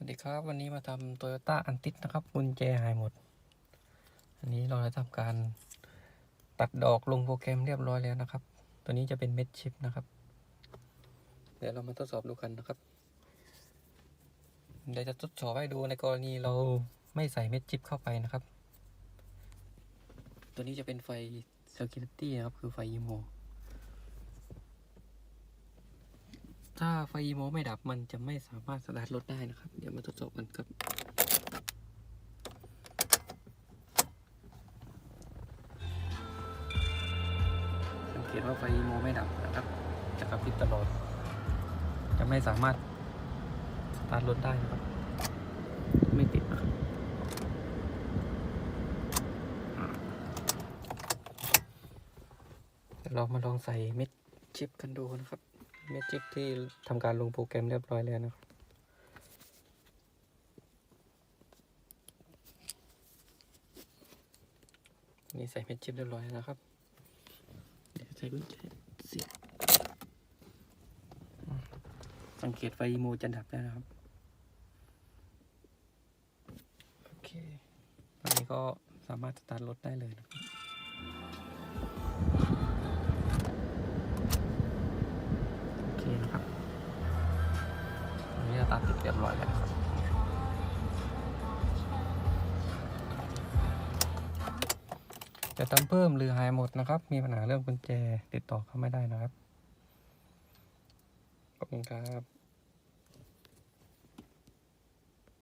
สวัสดีครับ วันนี้มาทำโตโยต้าอันติดนะครับกุญแจหายหมด อันนี้เราได้ทำการตัดดอกลงโปรแกรมเรียบร้อยแล้วนะครับ ตัวนี้จะเป็นเม็ดชิปนะครับ เดี๋ยวเรามาทดสอบดูกันนะครับ เดี๋ยวจะทดสอบให้ดูในกรณีเราไม่ใส่เม็ดชิปเข้าไปนะครับ ตัวนี้จะเป็นไฟ Security นะครับ คือไฟยีโม ถ้าไฟอีโมไม่ดับมันจะไม่สามารถสตาร์ทรถได้นะครับ เดี๋ยวมาทดสอบกันครับ สังเกตว่าไฟอีโมไม่ดับนะครับ จะกระพริบตลอด จะไม่สามารถสตาร์ทรถได้นะครับ ไม่ติดนะครับอ่าเดี๋ยวเรามาลองใส่เม็ดชิปกันดูนะครับ เมจิกที่ทำการลงโปรแกรมเรียบร้อยแล้วนะครับนี่ใส่เมจิกเรียบร้อยแล้วนะครับ เดี๋ยวใส่กุญแจเสียบอืมสังเกตไฟอีโมจะดับแล้วนะครับ โอเค ตอนนี้ก็สามารถสตาร์ทรถได้เลยนะครับ เคนะครับอันนี้ตัดติดเรียบร้อยแล้วจะครับจะทำเพิ่มหรือหายหมดนะครับ มีปัญหาเรื่องกุญแจติดต่อเข้าไม่ได้นะครับ ขอบคุณครับ